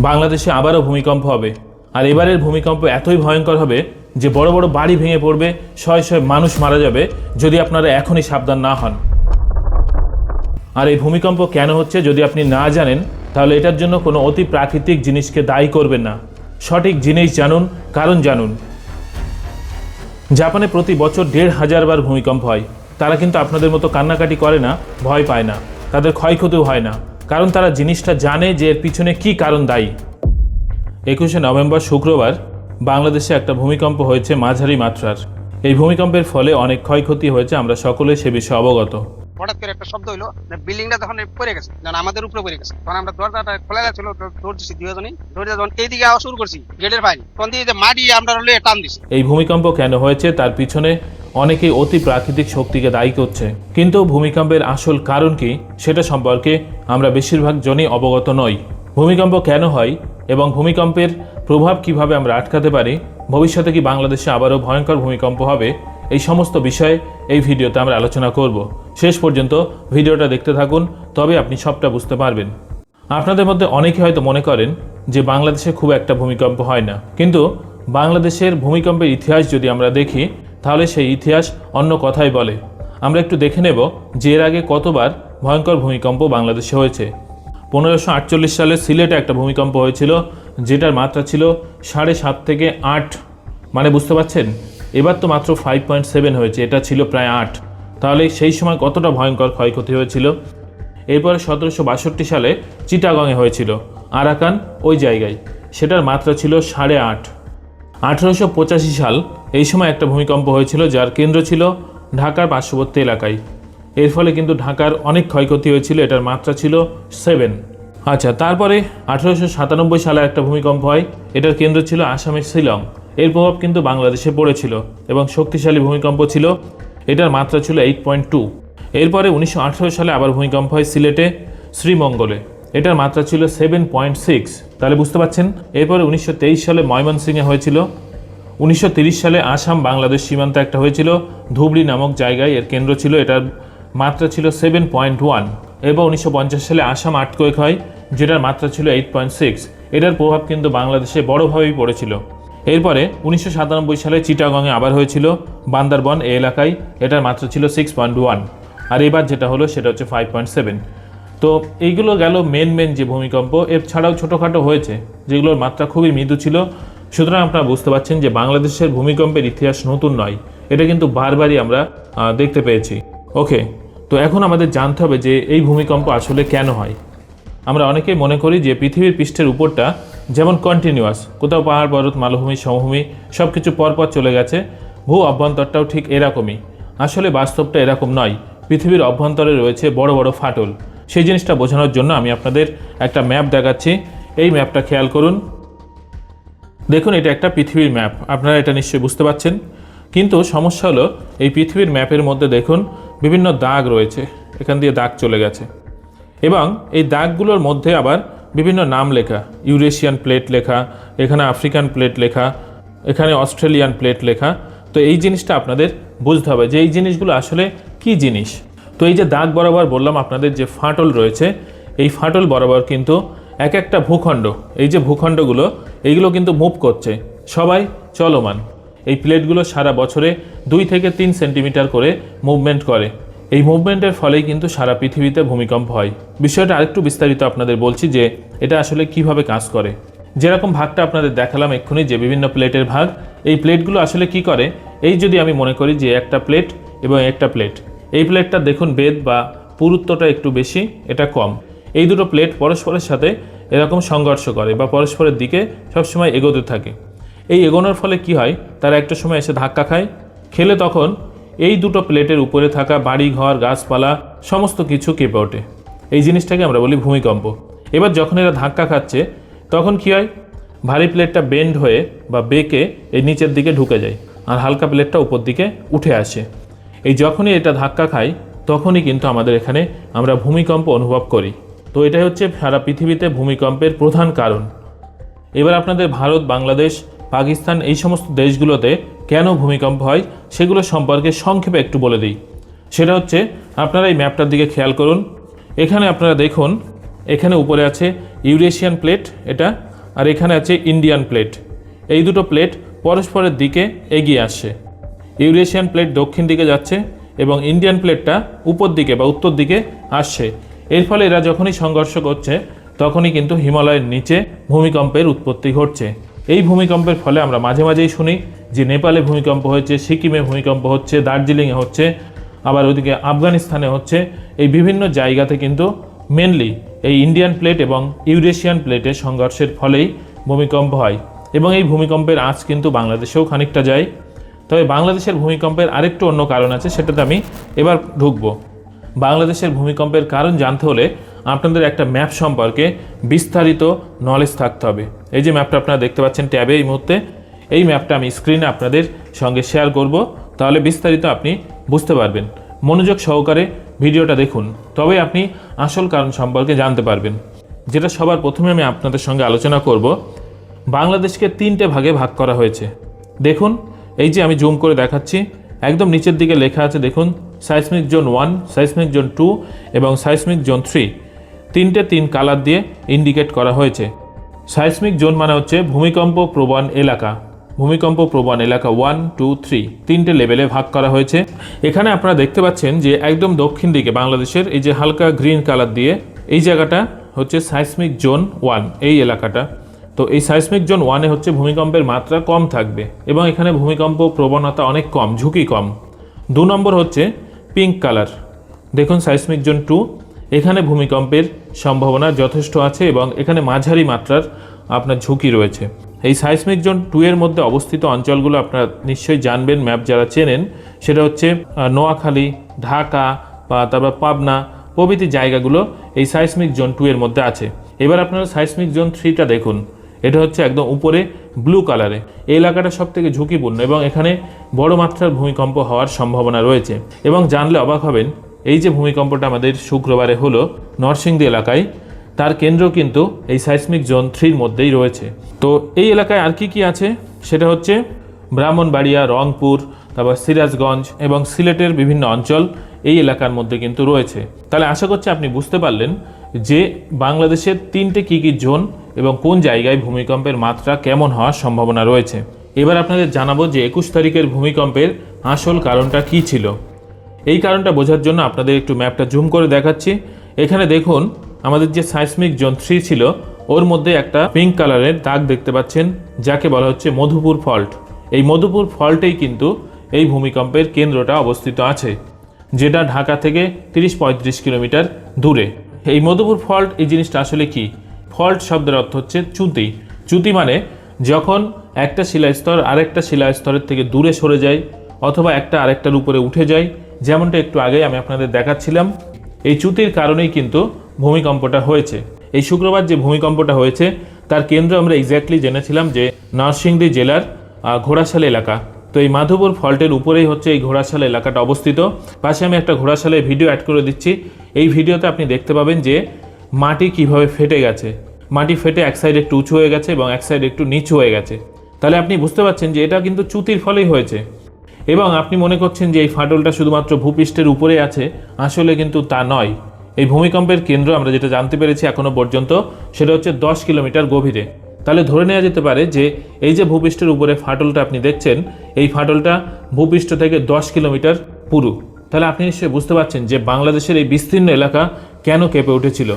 বাংলাদেশে আবারও ভূমিকম্প হবে। আর এবারের ভূমিকম্প এতই ভয়ঙ্কর হবে যে বড় বড় বাড়ি ভেঙে পড়বে, শয়ে শয়ে মানুষ মারা যাবে, যদি আপনারা এখনই সাবধান না হন। আর এই ভূমিকম্প কেন হচ্ছে যদি আপনি না জানেন, তাহলে এটার জন্য কোনো অতি প্রাকৃতিক জিনিসকে দায়ী করবেন না। সঠিক জিনিস জানুন, কারণ জানুন। জাপানে প্রতি বছর দেড় হাজার বার ভূমিকম্প হয়। তারা কিন্তু আপনাদের মতো কান্নাকাটি করে না, ভয় পায় না। তাদের ক্ষয়ক্ষতিও হয় না। কারণ তারা জিনিসটা জানে যে এর পিছনে কী কারণ দায়ী। একুশে নভেম্বর শুক্রবার বাংলাদেশে একটা ভূমিকম্প হয়েছে মাঝারি মাত্রার। এই ভূমিকম্পের ফলে অনেক ক্ষয়ক্ষতি হয়েছে আমরা সকলে সে বিষয়ে অবগত। হঠাৎ করে একটা শব্দ হইল বিল্ডিংটা তখন পড়ে গেছে যখন আমাদের উপরে পড়ে গেছে। তখন আমরা দরজাটা খোলা যাচ্ছিল দৌড় দিচ্ছি দুজনই দৌড়ে যখন এইদিকে আওয়াজ শুরু করছি গেটের বাইরে তখন দিয়ে যে মাটি আমরা হলে টান দিছি। এই ভূমিকম্প কেন হয়েছে তার পিছনে অনেকেই অতি প্রাকৃতিক শক্তিকে দায়ী করছে। কিন্তু ভূমিকম্পের আসল কারণ কি সেটা সম্পর্কে আমরা বেশিরভাগ জনই অবগত নই। ভূমিকম্প কেন হয় এবং ভূমিকম্পের প্রভাব কীভাবে আমরা আটকাতে পারি, ভবিষ্যতে কি বাংলাদেশে আবারও ভয়ঙ্কর ভূমিকম্প হবে, এই সমস্ত বিষয়ে এই ভিডিওতে আমরা আলোচনা করব। শেষ পর্যন্ত ভিডিওটা দেখতে থাকুন, তবে আপনি সবটা বুঝতে পারবেন। আপনাদের মধ্যে অনেকে হয়তো মনে করেন যে বাংলাদেশে খুব একটা ভূমিকম্প হয় না। কিন্তু বাংলাদেশের ভূমিকম্পের ইতিহাস যদি আমরা দেখি তাহলে সেই ইতিহাস অন্য কথাই বলে। আমরা একটু দেখে নেব যে এর আগে কতবার ভয়ঙ্কর ভূমিকম্প বাংলাদেশে হয়েছে। পনেরোশো আটচল্লিশ সালে সিলেটে একটা ভূমিকম্প হয়েছিল, যেটার মাত্রা ছিল সাড়ে সাত থেকে আট। মানে বুঝতে পারছেন? এবার তো মাত্র ফাইভ পয়েন্ট সেভেন হয়েছে, এটা ছিল প্রায় আট। তাহলে সেই সময় কতটা ভয়ঙ্কর ক্ষয়ক্ষতি হয়েছিল? এরপরে সতেরোশো বাষট্টি সালে চিটাগংয়ে হয়েছিল, আরাকান ওই জায়গায়। সেটার মাত্রা ছিল সাড়ে আট। আঠেরোশো পঁচাশি সাল এই সময় একটা ভূমিকম্প হয়েছিল যার কেন্দ্র ছিল ঢাকার পার্শ্ববর্তী এলাকায়। এর ফলে কিন্তু ঢাকার অনেক ক্ষয়ক্ষতি হয়েছিল, এটার মাত্রা ছিল সেভেন আচ্ছা তারপরে আঠেরোশো সাতানব্বই সালে একটা ভূমিকম্প হয়, এটার কেন্দ্র ছিল আসামের শিলং। এর প্রভাব কিন্তু বাংলাদেশে পড়েছিল এবং শক্তিশালী ভূমিকম্প ছিল, এটার মাত্রা ছিল এইট পয়েন্ট টু এরপরে উনিশশো আঠেরো সালে আবার ভূমিকম্প হয় সিলেটে, শ্রীমঙ্গলে, এটার মাত্রা ছিল সেভেন পয়েন্ট সিক্স তাহলে বুঝতে পারছেন? এরপরে উনিশশো তেইশ সালে ময়মনসিংহে হয়েছিল উনিশশো সালে আসাম বাংলাদেশ সীমান্ত একটা হয়েছিল। ধুবড়ি নামক জায়গায় এর কেন্দ্র ছিল। এটার মাত্রা ছিল সেভেন পয়েন্ট ওয়ান এবং উনিশশো পঞ্চাশ সালে আসাম আটকোয়েক হয়, যেটার মাত্রা ছিল এইট পয়েন্ট সিক্স এটার প্রভাব কিন্তু বাংলাদেশে বড়োভাবেই পড়েছিল। এরপরে উনিশশো সাতানব্বই সালে চিটাগংয়ে আবার হয়েছিল বান্দারবন এ এলাকায়। এটার মাত্রা ছিল সিক্স পয়েন্ট ওয়ান আর এবার যেটা হলো, সেটা হচ্ছে ফাইভ পয়েন্ট সেভেন তো এইগুলো গেল মেন মেন যে ভূমিকম্প, এর ছাড়াও ছোটোখাটো হয়েছে, যেগুলোর মাত্রা খুবই মৃদু ছিল। সুতরাং আপনারা বুঝতে পারছেন যে বাংলাদেশের ভূমিকম্পের ইতিহাস নতুন নয়। এটা কিন্তু বারবারই আমরা দেখতে পেয়েছি। ওকে, তো এখন আমাদের জানতে হবে যে এই ভূমিকম্প আসলে কেন হয়। আমরা অনেকেই মনে করি যে পৃথিবীর পৃষ্ঠের উপরটা যেমন কন্টিনিউয়াস কোথাও পাহাড়, পর্বত, মালভূমি, সমভূমি সব কিছু পরপর চলে গেছে। ভূ অভ্যন্তরটাও ঠিক এরকমই। আসলে বাস্তবটা এরকম নয়। পৃথিবীর অভ্যন্তরে রয়েছে বড় বড় ফাটল। সেই জিনিসটা বোঝানোর জন্য আমি আপনাদের একটা ম্যাপ দেখাচ্ছি। এই ম্যাপটা খেয়াল করুন। দেখুন, এটা একটা পৃথিবীর ম্যাপ। আপনারা এটা নিশ্চয়ই বুঝতে পারছেন। কিন্তু সমস্যা হলো, এই পৃথিবীর ম্যাপের মধ্যে দেখুন, বিভিন্ন দাগ রয়েছে। এখান দিয়ে দাগ চলে গেছে। এবং এই দাগগুলোর মধ্যে আবার বিভিন্ন নাম লেখা। ইউরেশিয়ান প্লেট লেখা, এখানে আফ্রিকান প্লেট লেখা, এখানে অস্ট্রেলিয়ান প্লেট লেখা। তো এই জিনিসটা আপনাদের বুঝতে হবে যে এই জিনিসগুলো আসলে কি জিনিস? তো এই যে দাগ বরাবর বললাম আপনাদের যে ফাটল রয়েছে, এই ফাটল বরাবর কিন্তু এক একটা ভূখণ্ড, এই যে ভূখণ্ডগুলো এইগুলো কিন্তু মুভ করছে। সবাই চলমান। এই প্লেটগুলো সারা বছরে দুই থেকে তিন সেন্টিমিটার করে মুভমেন্ট করে। এই মুভমেন্টের ফলেই কিন্তু সারা পৃথিবীতে ভূমিকম্প হয়। বিষয়টা আরেকটু বিস্তারিত আপনাদের বলছি যে, এটা আসলে কীভাবে কাজ করে। যেরকম ভাগটা আপনাদের দেখালাম এক্ষুনি যে, বিভিন্ন প্লেটের ভাগ, এই প্লেটগুলো আসলে কি করে? এই যদি আমি মনে করি যে, একটা প্লেট এবং একটা প্লেট। এই প্লেটটা দেখুন বেদ বা পুরুত্বটা একটু বেশি, এটা কম। এই দুটো প্লেট পরস্পরের সাথে এরকম সংঘর্ষ করে বা পরস্পরের দিকে সবসময় এগোতে থাকে। এই এগোনোর ফলে কি হয়? তারা একটা সময় এসে ধাক্কা খায়। খেলে তখন এই দুটো প্লেটের উপরে থাকা বাড়ি, ঘর, গাছপালা সমস্ত কিছু কেঁপে ওঠে। এই জিনিসটাকে আমরা বলি ভূমিকম্প। এবার যখন এরা ধাক্কা খাচ্ছে, তখন কি হয়? ভারী প্লেটটা বেন্ড হয়ে বা বেঁকে এই নিচের দিকে ঢুকে যায় আর হালকা প্লেটটা উপর দিকে উঠে আসে। এই যখনই এটা ধাক্কা খায়, তখনই কিন্তু আমাদের এখানে আমরা ভূমিকম্প অনুভব করি। তো এটাই হচ্ছে সারা পৃথিবীতে ভূমিকম্পের প্রধান কারণ। এবার আপনাদের ভারত, বাংলাদেশ, পাকিস্তান এই সমস্ত দেশগুলোতে কেন ভূমিকম্প হয় সেগুলো সম্পর্কে সংক্ষেপে একটু বলে দিই। সেটা হচ্ছে আপনারা এই ম্যাপটার দিকে খেয়াল করুন। এখানে আপনারা দেখুন, এখানে উপরে আছে ইউরেশিয়ান প্লেট এটা, আর এখানে আছে ইন্ডিয়ান প্লেট। এই দুটো প্লেট পরস্পরের দিকে এগিয়ে আসছে। ইউরেশিয়ান প্লেট দক্ষিণ দিকে যাচ্ছে এবং ইন্ডিয়ান প্লেটটা উপর দিকে বা উত্তর দিকে আসছে। এর ফলে এরা যখনই সংঘর্ষ করছে, তখনই কিন্তু হিমালয়ের নিচে ভূমিকম্পের উৎপত্তি ঘটছে। এই ভূমিকম্পের ফলে আমরা মাঝে মাঝেই শুনি যে নেপালে ভূমিকম্প হয়েছে, সিকিমে ভূমিকম্প হচ্ছে, দার্জিলিংয়ে হচ্ছে, আবার ওদিকে আফগানিস্তানে হচ্ছে। এই বিভিন্ন জায়গাতে কিন্তু মেনলি এই ইন্ডিয়ান প্লেট এবং ইউরেশিয়ান প্লেটের সংঘর্ষের ফলেই ভূমিকম্প হয়। এবং এই ভূমিকম্পের আঁচ কিন্তু বাংলাদেশেও খানিকটা যায়। তবে বাংলাদেশের ভূমিকম্পের আরেকটু অন্য কারণ আছে, সেটাতে আমি এবার ঢুকবো। বাংলাদেশের ভূমিকম্পের কারণ জানতে হলে আপনাদের একটা ম্যাপ সম্পর্কে বিস্তারিত নলেজ থাকতে হবে। এই যে ম্যাপটা আপনারা দেখতে পাচ্ছেন ট্যাবে এই মুহূর্তে, এই ম্যাপটা আমি স্ক্রিনে আপনাদের সঙ্গে শেয়ার করব, তাহলে বিস্তারিত আপনি বুঝতে পারবেন। মনোযোগ সহকারে ভিডিওটা দেখুন, তবে আপনি আসল কারণ সম্পর্কে জানতে পারবেন। যেটা সবার প্রথমে আমি আপনাদের সঙ্গে আলোচনা করব, বাংলাদেশকে তিনটে ভাগে ভাগ করা হয়েছে। দেখুন, এই যে আমি জুম করে দেখাচ্ছি, একদম নিচের দিকে লেখা আছে, দেখুন seismic zone one, seismic zone two এবং সাইসমিক জোন থ্রি। তিনটে তিন কালার দিয়ে ইন্ডিকেট করা হয়েছে। সাইসমিক জোন মানে হচ্ছে ভূমিকম্প প্রবণ এলাকা। ভূমিকম্প প্রবণ এলাকা ওয়ান, টু, থ্রি তিনটে লেভেলে ভাগ করা হয়েছে। এখানে আপনারা দেখতে পাচ্ছেন যে একদম দক্ষিণ দিকে বাংলাদেশের এই যে হালকা গ্রিন কালার দিয়ে এই জায়গাটা হচ্ছে সাইসমিক জোন ওয়ান, এই এলাকাটা। তো এই সাইসমিক জোন ওয়ানে হচ্ছে ভূমিকম্পের মাত্রা কম থাকবে এবং এখানে ভূমিকম্প প্রবণতা অনেক কম, ঝুঁকি কম। দু নম্বর হচ্ছে পিঙ্ক কালার দেখুন সাইসমিক জোন টু এখানে ভূমিকম্পের সম্ভাবনা যথেষ্ট আছে এবং এখানে মাঝারি মাত্রার আপনার ঝুঁকি রয়েছে। এই সাইসমিক জোন টু এর মধ্যে অবস্থিত অঞ্চলগুলো আপনারা নিশ্চয়ই জানবেন ম্যাপ যারা চেনেন, সেটা হচ্ছে নোয়াখালী, ঢাকা বা তারপর পাবনা প্রভৃতি জায়গাগুলো এই সাইসমিক জোন টু এর মধ্যে আছে। এবার আপনারা সাইসমিক জোন থ্রিটা দেখুন। এটা হচ্ছে একদম উপরে ব্লু কালারে এই এলাকাটা সব থেকে ঝুঁকিপূর্ণ এবং এখানে বড় মাত্রার ভূমিকম্প হওয়ার সম্ভাবনা রয়েছে এবং জানলে অবাক হবেন, এই যে ভূমিকম্পটা আমাদের শুক্রবারে হলো নরসিংদী এলাকায়, তার কেন্দ্র কিন্তু এই সাইসমিক জোন থ্রির মধ্যেই রয়েছে। তো এই এলাকায় আর কি কি আছে? সেটা হচ্ছে ব্রাহ্মণবাড়িয়া, রংপুর, তারপর সিরাজগঞ্জ এবং সিলেটের বিভিন্ন অঞ্চল এই এলাকার মধ্যে কিন্তু রয়েছে। তাহলে আশা করছি আপনি বুঝতে পারলেন যে বাংলাদেশের তিনটে কী কী জোন এবং কোন জায়গায় ভূমিকম্পের মাত্রা কেমন হওয়ার সম্ভাবনা রয়েছে। এবার আপনাদের জানাব যে একুশ তারিখের ভূমিকম্পের আসল কারণটা কী ছিল। এই কারণটা বোঝার জন্য আপনাদের একটু ম্যাপটা জুম করে দেখাচ্ছি। এখানে দেখুন, আমাদের যে সাইসমিক জোন থ্রি ছিল, ওর মধ্যে একটা পিঙ্ক কালারের দাগ দেখতে পাচ্ছেন, যাকে বলা হচ্ছে মধুপুর ফল্ট এই মধুপুর ফল্টেই কিন্তু এই ভূমিকম্পের কেন্দ্রটা অবস্থিত আছে, যেটা ঢাকা থেকে তিরিশ পঁয়ত্রিশ কিলোমিটার দূরে। এই মধুপুর ফল্ট এই জিনিসটা আসলে কি? ফল্ট শব্দের অর্থ হচ্ছে চ্যুতি চ্যুতি মানে যখন একটা শিলাস্তর আরেকটা শিলাস্তরের থেকে দূরে সরে যায় অথবা একটা আরেকটার উপরে উঠে যায়, যেমনটা একটু আগে আমি আপনাদের দেখাচ্ছিলাম, এই চ্যুতির কারণেই কিন্তু ভূমিকম্পটা হয়েছে। এই শুক্রবার যে ভূমিকম্পটা হয়েছে, তার কেন্দ্র আমরা এক্স্যাক্টলি জেনেছিলাম যে নরসিংদী জেলার ঘোড়াশাল এলাকা। তো এই মাধবপুর ফল্টের উপরেই হচ্ছে এই ঘোড়াশাল এলাকাটা অবস্থিত। পাশে আমি একটা ঘোড়াশালের ভিডিও অ্যাড করে দিচ্ছি। এই ভিডিওতে আপনি দেখতে পাবেন যে মাটি কীভাবে ফেটে গেছে। মাটি ফেটে এক সাইড একটু উঁচু হয়ে গেছে এবং এক সাইড একটু নিচু হয়ে গেছে। তাহলে আপনি বুঝতে পারছেন যে এটা কিন্তু চ্যুতির ফলেই হয়েছে। এবং আপনি মনে করছেন যে এই ফাটলটা শুধুমাত্র ভূপৃষ্ঠের উপরে আছে, আসলে কিন্তু তা নয়। এই ভূমিকম্পের কেন্দ্র আমরা যেটা জানতে পেরেছি এখনও পর্যন্ত, সেটা হচ্ছে দশ কিলোমিটার গভীরে। তাহলে ধরে নেওয়া যেতে পারে যে এই যে ভূপৃষ্ঠের উপরে ফাটলটা আপনি দেখছেন, এই ফাটলটা ভূপৃষ্ঠ থেকে দশ কিলোমিটার পুরু। তাহলে আপনি নিশ্চয়ই বুঝতে পারছেন যে বাংলাদেশের এই বিস্তীর্ণ এলাকা কেন কেঁপে উঠেছিল।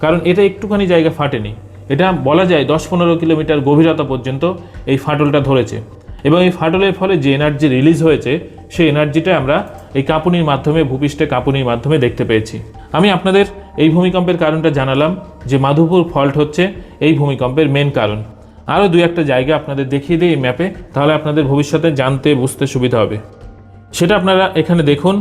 কারণ এটা একটুখানি জায়গা ফাটেনি। এটা বলা যায় দশ পনেরো কিলোমিটার গভীরতা পর্যন্ত এই ফাটলটা ধরেছে। এবং এই ফাটলের ফলে যে এনার্জি রিলিজ হয়েছে, সেই এনার্জিটা আমরা এই কাঁপুনির মাধ্যমে, ভূপৃষ্ঠে কাঁপুনির মাধ্যমে দেখতে পেয়েছি। আমি আপনাদের এই ভূমিকম্পের কারণটা জানালাম যে মাধুপুর ফল্ট হচ্ছে এই ভূমিকম্পের মেন কারণ। আরও দু একটা জায়গা আপনাদের দেখিয়ে দিই এই ম্যাপে তাহলে আপনাদের ভবিষ্যতে জানতে, বুঝতে সুবিধা হবে। সেটা আপনারা এখানে দেখুন,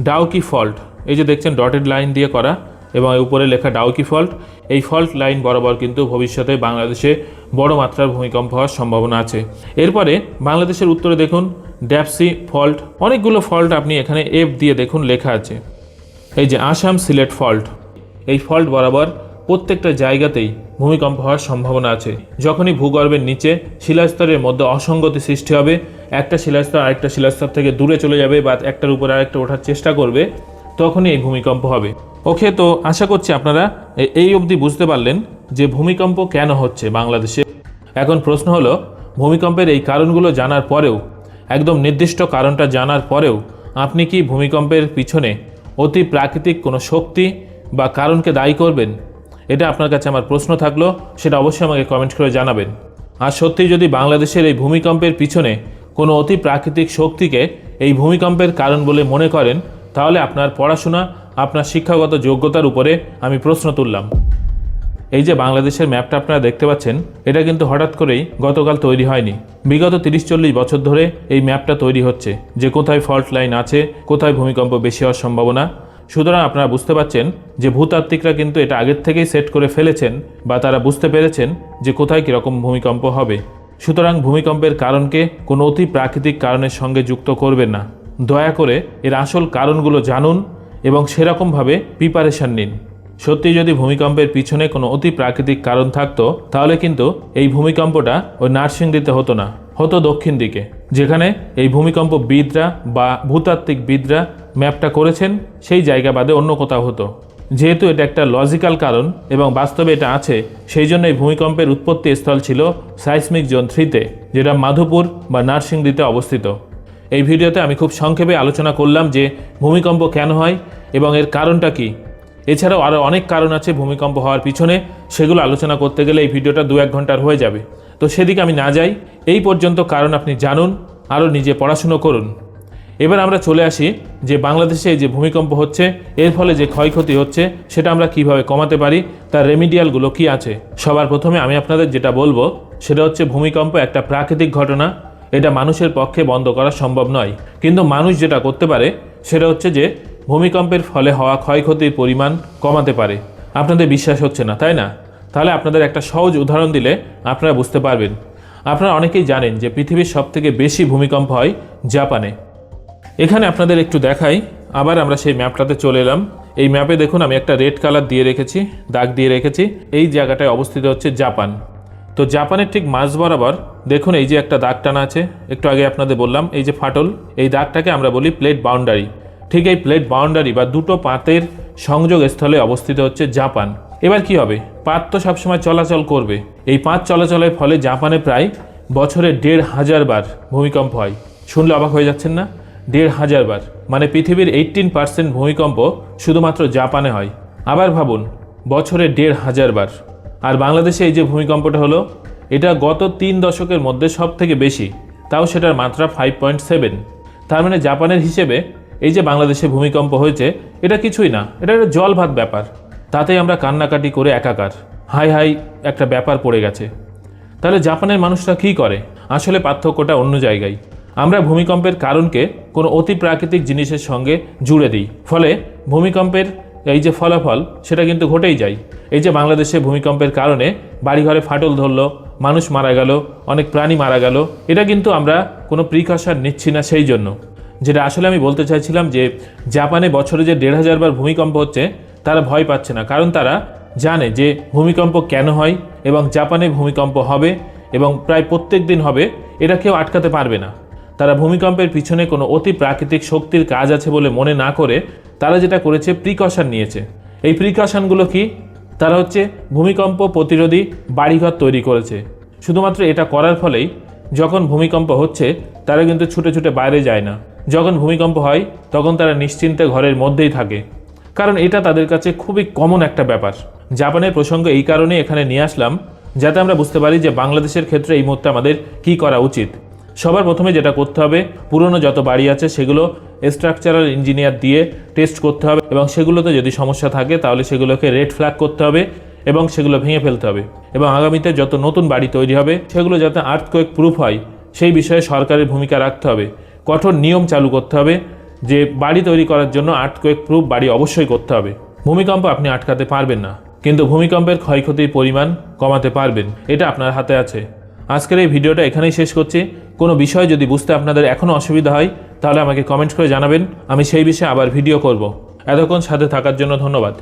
ডাউকি ফল্ট। এই যে দেখছেন ডটেড লাইন দিয়ে করা। এবং উপরে লেখা ডাউকি ফল্ট। এই ফল্ট লাইন বরাবর কিন্তু ভবিষ্যতে বাংলাদেশে বড় মাত্রার ভূমিকম্প হওয়ার সম্ভাবনা আছে। এরপরে বাংলাদেশের উত্তরে দেখুন, ড্যাপসি ফল্ট। অনেকগুলো ফল্ট আপনি এখানে এফ দিয়ে দেখুন লেখা আছে। এই যে আসাম সিলেট ফল্ট। এই ফল্ট বরাবর প্রত্যেকটা জায়গাতেই ভূমিকম্প হওয়ার সম্ভাবনা আছে। যখনই ভূগর্ভের নিচে শিলাস্তরের মধ্যে অসঙ্গতি সৃষ্টি হবে, একটা শিলাস্তর আরেকটা শিলাস্তর থেকে দূরে চলে যাবে বা একটার উপর আরেকটা ওঠার চেষ্টা করবে, তখনই এই ভূমিকম্প হবে। ওকে, তো আশা করছি আপনারা এই অবধি বুঝতে পারলেন যে ভূমিকম্প কেন হচ্ছে বাংলাদেশে। এখন প্রশ্ন হলো, ভূমিকম্পের এই কারণগুলো জানার পরেও, একদম নির্দিষ্ট কারণটা জানার পরেও, আপনি কি ভূমিকম্পের পিছনে অতি প্রাকৃতিক কোনো শক্তি বা কারণকে দায়ী করবেন? এটা আপনার কাছে আমার প্রশ্ন থাকল, সেটা অবশ্যই আমাকে কমেন্ট করে জানাবেন। আর সত্যি যদি বাংলাদেশের এই ভূমিকম্পের পিছনে কোনো অতি প্রাকৃতিক শক্তিকে এই ভূমিকম্পের কারণ বলে মনে করেন, তাহলে আপনার পড়াশোনা আপনার শিক্ষাগত যোগ্যতার উপরে আমি প্রশ্ন তুললাম। এই যে বাংলাদেশের ম্যাপটা আপনারা দেখতে পাচ্ছেন, এটা কিন্তু হঠাৎ করেই গতকাল তৈরি হয়নি। বিগত তিরিশ চল্লিশ বছর ধরে এই ম্যাপটা তৈরি হচ্ছে, যে কোথায় ফল্ট লাইন আছে, কোথায় ভূমিকম্প বেশি হওয়ার সম্ভাবনা। সুতরাং আপনারা বুঝতে পারছেন যে ভূতাত্ত্বিকরা কিন্তু এটা আগের থেকেই সেট করে ফেলেছেন, বা তারা বুঝতে পেরেছেন যে কোথায় কীরকম ভূমিকম্প হবে। সুতরাং ভূমিকম্পের কারণকে কোনো অতি প্রাকৃতিক কারণের সঙ্গে যুক্ত করবেন না। দয়া করে এর আসল কারণগুলো জানুন এবং সেরকমভাবে প্রিপারেশন নিন। সত্যি যদি ভূমিকম্পের পিছনে কোনো অতি প্রাকৃতিক কারণ থাকতো, তাহলে কিন্তু এই ভূমিকম্পটা ওই নার্সিংদীতে হতো না, হতো দক্ষিণ দিকে, যেখানে এই ভূমিকম্প বিদরা বা ভূতাত্ত্বিক বিদরা ম্যাপটা করেছেন, সেই জায়গা বাদে অন্য কোথাও হতো। যেহেতু এটা একটা লজিক্যাল কারণ এবং বাস্তবে এটা আছে, সেই জন্য এই ভূমিকম্পের উৎপত্তি স্থল ছিল সাইসমিক জোন থ্রিতে যেটা মাধুপুর বা নার্সিংদীতে অবস্থিত। এই ভিডিওতে আমি খুব সংক্ষেপে আলোচনা করলাম যে ভূমিকম্প কেন হয় এবং এর কারণটা কী। এছাড়াও আরও অনেক কারণ আছে ভূমিকম্প হওয়ার পিছনে, সেগুলো আলোচনা করতে গেলে এই ভিডিওটা দু এক ঘণ্টার হয়ে যাবে। তো সেদিকে আমি না যাই, এই পর্যন্ত কারণ আপনি জানুন, আরও নিজে পড়াশুনো করুন। এবার আমরা চলে আসি যে বাংলাদেশে যে ভূমিকম্প হচ্ছে, এর ফলে যে ক্ষয়ক্ষতি হচ্ছে, সেটা আমরা কীভাবে কমাতে পারি, তার রেমিডিয়ালগুলো কি আছে। সবার প্রথমে আমি আপনাদের যেটা বলব, সেটা হচ্ছে ভূমিকম্প একটা প্রাকৃতিক ঘটনা এটা মানুষের পক্ষে বন্ধ করা সম্ভব নয়। কিন্তু মানুষ যেটা করতে পারে, সেটা হচ্ছে যে ভূমিকম্পের ফলে হওয়া ক্ষয়ক্ষতির পরিমাণ কমাতে পারে। আপনাদের বিশ্বাস হচ্ছে না, তাই না? তাহলে আপনাদের একটা সহজ উদাহরণ দিলে আপনারা বুঝতে পারবেন। আপনারা অনেকেই জানেন যে পৃথিবীর সবথেকে বেশি ভূমিকম্প হয় জাপানে। এখানে আপনাদের একটু দেখাই। আবার আমরা সেই ম্যাপটাতে চলে এলাম। এই ম্যাপে দেখুন, আমি একটা রেড কালার দিয়ে রেখেছি, দাগ দিয়ে রেখেছি। এই জায়গাটায় অবস্থিত হচ্ছে জাপান। তো জাপানের ঠিক মাঝ বরাবর দেখুন, এই যে একটা দাগ টানা আছে, একটু আগে আপনাদের বললাম, এই যে ফাটল, এই দাগটাকে আমরা বলি প্লেট বাউন্ডারি ঠিক এই প্লেট বাউন্ডারি বা দুটো পাতের সংযোগ স্থলে অবস্থিত হচ্ছে জাপান। এবার কি হবে? পাত তো সবসময় চলাচল করবে। এই পাত চলাচলের ফলে জাপানে প্রায় বছরে দেড় হাজার বার ভূমিকম্প হয়। শুনলে অবাক হয়ে যাচ্ছেন না? দেড় হাজার বার। মানে পৃথিবীর এইটিন পার্সেন্ট ভূমিকম্প শুধুমাত্র জাপানে হয়। আবার ভাবুন, বছরে দেড় হাজার বার। আর বাংলাদেশে এই যে ভূমিকম্পটা হলো এটা গত তিন দশকের মধ্যে সব থেকে বেশি। তাও সেটার মাত্রা ফাইভ পয়েন্ট সেভেন তার মানে জাপানের হিসেবে এই যে বাংলাদেশে ভূমিকম্প হয়েছে, এটা কিছুই না। এটা একটা জল ভাত ব্যাপার। তাতেই আমরা কান্নাকাটি করে একাকার। হাই হাই, একটা ব্যাপার পড়ে গেছে। তাহলে জাপানের মানুষরা কী করে? আসলে পার্থক্যটা অন্য জায়গায়। আমরা ভূমিকম্পের কারণকে কোনো অতি প্রাকৃতিক জিনিসের সঙ্গে জুড়ে দিই। ফলে ভূমিকম্পের এই যে ফলাফল, সেটা কিন্তু ঘটেই যায়। এই যে বাংলাদেশে ভূমিকম্পের কারণে বাড়িঘরে ফাটল ধরলো মানুষ মারা গেল, অনেক প্রাণী মারা গেল, এটা কিন্তু আমরা কোনো প্রিকশন নিচ্ছি না সেই জন্য। যেটা আসলে আমি বলতে চাইছিলাম যে, জাপানে বছরে যে দেড় হাজার বার ভূমিকম্প হচ্ছে, তারা ভয় পাচ্ছে না। কারণ তারা জানে যে, ভূমিকম্প কেন হয় এবং জাপানে ভূমিকম্প হবে এবং প্রায় প্রত্যেক দিন হবে, এটা কেউ আটকাতে পারবে না। তারা ভূমিকম্পের পিছনে কোনো অতি প্রাকৃতিক শক্তির কাজ আছে বলে মনে না করে, তারা যেটা করেছে, প্রিকশন নিয়েছে। এই প্রিকশনগুলো কি তারা হচ্ছে ভূমিকম্প প্রতিরোধী বাড়িঘর তৈরি করেছে। শুধুমাত্র এটা করার ফলেই যখন ভূমিকম্প হচ্ছে, তারা কিন্তু ছুটে ছুটে বাইরে যায় না। যখন ভূমিকম্প হয়, তখন তারা নিশ্চিন্তে ঘরের মধ্যেই থাকে। কারণ এটা তাদের কাছে খুবই কমন একটা ব্যাপার। জাপানের প্রসঙ্গ এই কারণে এখানে নিয়ে আসলাম, যাতে আমরা বুঝতে পারি যে বাংলাদেশের ক্ষেত্রে এই মুহূর্তে আমাদের কি করা উচিত। সবার প্রথমে যেটা করতে হবে, পুরনো যত বাড়ি আছে, সেগুলো স্ট্রাকচারাল ইঞ্জিনিয়ার দিয়ে টেস্ট করতে হবে এবং সেগুলোতে যদি সমস্যা থাকে তাহলে সেগুলোকে রেড ফ্ল্যাগ করতে হবে এবং সেগুলো ভেঙে ফেলতে হবে এবং আগামীতে যত নতুন বাড়ি তৈরি হবে সেগুলো যাতে আর্থকোয়েক প্রুফ হয়, সেই বিষয়ে সরকারের ভূমিকা রাখতে হবে। কঠোর নিয়ম চালু করতে হবে যে বাড়ি তৈরি করার জন্য আর্থকোয়েক প্রুফ বাড়ি অবশ্যই করতে হবে। ভূমিকম্প আপনি আটকাতে পারবেন না, কিন্তু ভূমিকম্পের ক্ষয়ক্ষতির পরিমাণ কমাতে পারবেন, এটা আপনার হাতে আছে। আজকের এই ভিডিওটা এখানেই শেষ করছি। কোনো বিষয় যদি বুঝতে আপনাদের এখনও অসুবিধা হয় তাহলে আমাকে কমেন্ট করে জানাবেন, আমি সেই বিষয়ে আবার ভিডিও করব। এতক্ষণ সাথে থাকার জন্য ধন্যবাদ।